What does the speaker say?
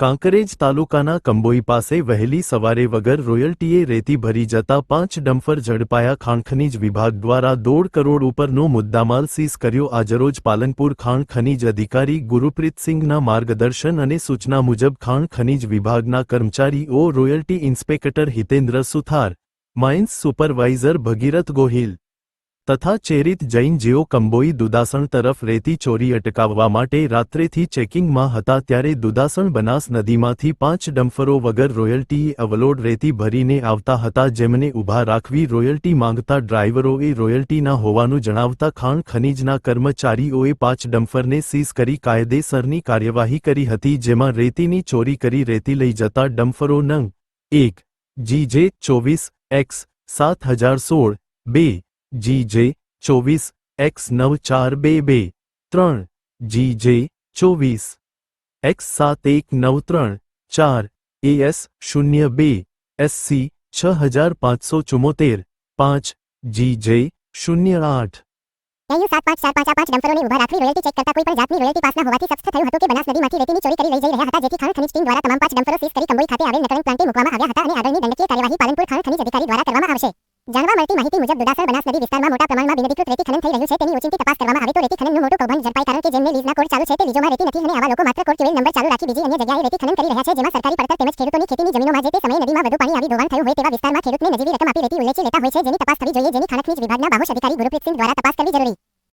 કાંકરેજ તાલુકાના કંબોઈ પાસે વહેલી સવારે વગર રોયલ્ટીએ રેતી ભરી જતા પાંચ ડમ્ફર ઝડપાયા ખાણખનીજ વિભાગ દ્વારા દોઢ કરોડ ઉપરનો મુદ્દામાલ સીઝ કર્યો. આજરોજ પાલનપુર ખાણ ખનીજ અધિકારી ગુરુપ્રીતસિંહના માર્ગદર્શન અને સૂચના મુજબ ખાણ ખનીજ વિભાગના કર્મચારીઓ royalty inspector Hitendra Suthar, mines supervisor Bhagirath Gohil તથા ચેરિત જૈન જેઓ કંબોઈ દુદાસણ તરફ રેતી ચોરી અટકાવવા માટે રાત્રેથી ચેકિંગમાં હતા ત્યારે દુદાસણ બનાસ નદીમાંથી પાંચ ડમ્ફરો વગર રોયલ્ટીએ અવલોડ રેતી ભરીને આવતા હતા જેમને ઊભા રાખવી રોયલ્ટી માંગતા ડ્રાઈવરોએ રોયલ્ટીના હોવાનું જણાવતા ખાણ ખનીજના કર્મચારીઓએ પાંચ ડમ્ફરને સીઝ કરી કાયદેસરની કાર્યવાહી કરી હતી જેમાં રેતીની ચોરી કરી રેતી લઈ જતા ડમ્ફરો નંગ, એક, જીજે, ચોવીસ, એક્સ, સાત હજાર સોળ, બે જીજે ચોવીસ એક્સ નવ ચાર બે બે ત્રણ જીજે ચોવીસ એક્સ સાત એક નવ ત્રણ ચાર એએસ શૂન્ય બે એસસી છ હજાર પાંચસો ચુમ્મોતેર પાંચ જીજે શૂન્ય આઠ એયુ સાત પાંચ ચાર પાંચ આ પાંચ ડમ્પરોને ઊભા રાખવી રોયલ્ટી ચેક કરતા કોઈ પણ જાતની રોયલ્ટી પાસ ન હોવાથી સખ્ત થયું હતું કે બનાસ નદીમાંથી રેતીની ચોરી કરી લઈ જઈ રહ્યા હતા જેથી ખાણ ખનીજ ટીમ દ્વારા તમામ પાંચ ડમ્પરો સીઝ કરી કંબોઈ ખાતે આવેલ નકળંગ પ્લાન્ટે મૂકવામાં આવ્યા હતા અને આગળની દંડકીય કાર્યવાહી પાલનપુર ખાણ ખનીજ અધિકારી દ્વારા કરવામાં આવશે। જાણવા મળતી માહિતી મુજબ દુદાસર બનાસ નદી વિસ્તારમાં મોટા પ્રમાણમાં બિનઅધિકૃત રેતી ખનન થઈ રહ્યું છે. તેની ઓચિંતી તપાસ કરવામાં આવે તો રેતી ખનનનું મોટું કૌભાંડ ઝડપાય કારણ કે જેમને લીઝના કોડ ચાલુ છે તે લીઝોમાં રેતી નથી અને આવા લોકો માત્ર કોડ નંબર ચાલુ રાખી બીજી અન્ય જગ્યાએ રેતી ખનન કરી રહ્યા છે જેમાં સરકારી પડતર તેમજ ખેડૂતોની ખેતીની જમીનોમાં જે તે સમયે નદીમાં વધુ પાણી આવી ધોવાણ થયું હોય તેવા વિસ્તારમાં ખેડૂતને નજીવી રકમ આપી રેતી ઉલ્લેચી લેતા હોય છે જેની તપાસ થવી જોઈએ જેની ખાણ ખનીજ વિભાગના બાહુશ અધિકારી ગુરુપ્રીતસિંહ દ્વારા તપાસ કરવી જરૂરી